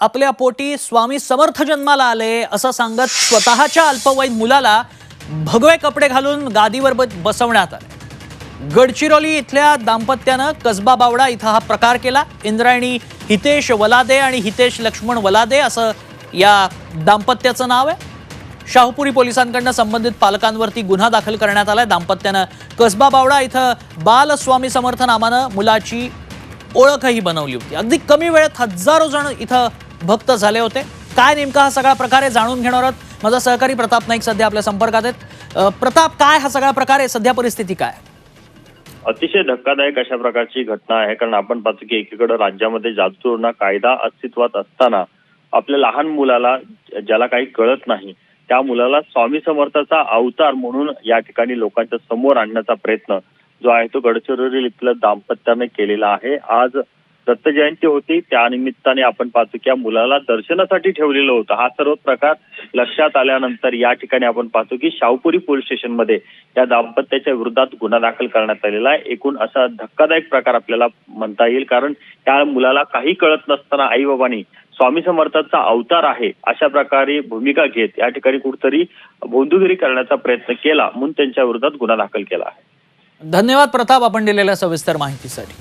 आपल्या पोटी स्वामी समर्थ जन्माला आले असं सांगत स्वतःच्या अल्पवयीन मुलाला भगवे कपडे घालून गादीवर बसवण्यात आले. गडचिरोली इथल्या दाम्पत्यानं कसबा बावडा इथं हा प्रकार केला. इंद्रायणी हितेश वलादे आणि हितेश लक्ष्मण वलादे असं या दाम्पत्याचं नाव आहे. शाहूपुरी पोलिसांकडनं संबंधित पालकांवरती गुन्हा दाखल करण्यात आलाय. दाम्पत्यानं कसबा बावडा इथं बाल स्वामी समर्थ नामानं मुलाची ओळखही बनवली होती. अगदी कमी वेळेत हजारो जण इथं भक्त झाले होते. काय नेमका हा सगळा प्रकार आहे जाणून घेणार आहोत. माझा सहकारी प्रताप नाईक सध्या आपल्या संपर्कात आहेत. प्रताप काय हा सगळा प्रकार आहे? सध्या परिस्थिती काय? अतिशय धक्कादायक अशा प्रकारची घटना आहे. कारण आपण पाहतो की एकीकडे राज्यामध्ये जादूटोना कायदा अस्तित्वात असताना आपल्या लहान मुलाला ज्याला काही कळत नाही त्या मुलाला स्वामी समर्थाचा अवतार म्हणून या ठिकाणी लोकांच्या समोर आणण्याचा प्रयत्न जो आहे तो गडचिरोली इथल्या दाम्पत्याने केलेला आहे. आज दत्त जयंती होती. त्या निमित्ताने आपण पाहतो की या मुलाला दर्शनासाठी ठेवलेलं होतं. हा सर्व प्रकार लक्षात आल्यानंतर या ठिकाणी आपण पाहतो की शाहूपुरी पोलीस स्टेशनमध्ये त्या दाम्पत्याच्या विरोधात गुन्हा दाखल करण्यात आलेला आहे. एकूण असा धक्कादायक प्रकार आपल्याला म्हणता येईल कारण त्या मुलाला काही कळत नसताना आई बाबांनी स्वामी समर्थांचा अवतार आहे अशा प्रकारे भूमिका घेत या ठिकाणी कुठतरी बोंधुगिरी करण्याचा प्रयत्न केला म्हणून त्यांच्या विरोधात गुन्हा दाखल केला आहे. धन्यवाद प्रताप आपण दिलेल्या सविस्तर माहितीसाठी.